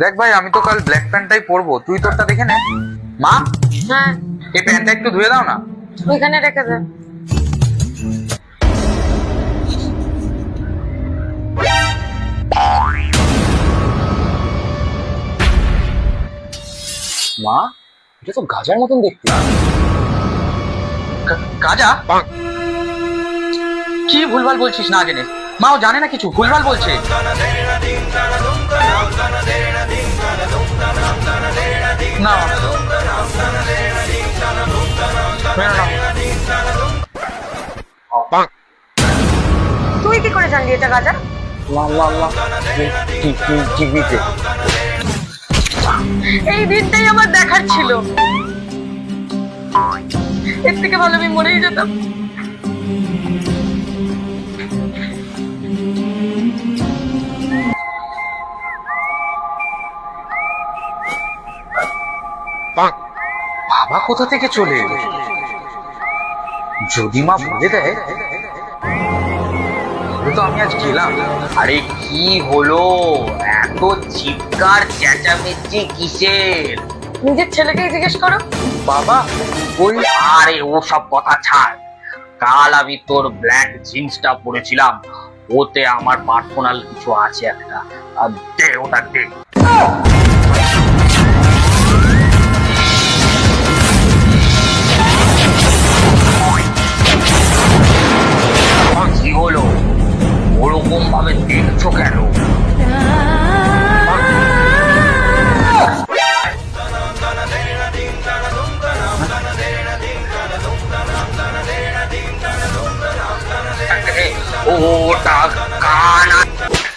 দেখ ভাই আমি তো কাল ব্ল্যাক প্যান্টটাই পরবো। তুই তোরটা দেখে নে। মা হ্যাঁ। এই প্যান্টটা একটু ধুয়ে দাও না। ওইখানে রেখে দে। মা এটা তো গাজার মতন দেখতে। গাজা? কি ভুলভাল বলছিস না জেনে? মা ও জানে না কিছু। ভুলভাল বলছে। না তুই কি করে জানলি এটা গাজা টিভিতে এই দিনটাই আমার দেখার ছিল। এর থেকে ভালো আমি মরেই যেতাম। বাবা কোথা থেকে চলে এলো? যদি মা বলে দেয় তো আমি আজ গেলাম। আরে কি হলো? এত চিৎকার চেঁচামেচি কিসের? নিজের ছেলেকেই জিজ্ঞেস করো। বাবা ওই আরে ও সব কথা ছাড়। কাল আমি তোর ব্ল্যাক জিন্সটা পরেছিলাম। ওতে আমার পার্সোনাল কিছু আছে একটা। আর দে ওটা দে। il giocarlo. Oh, da cana!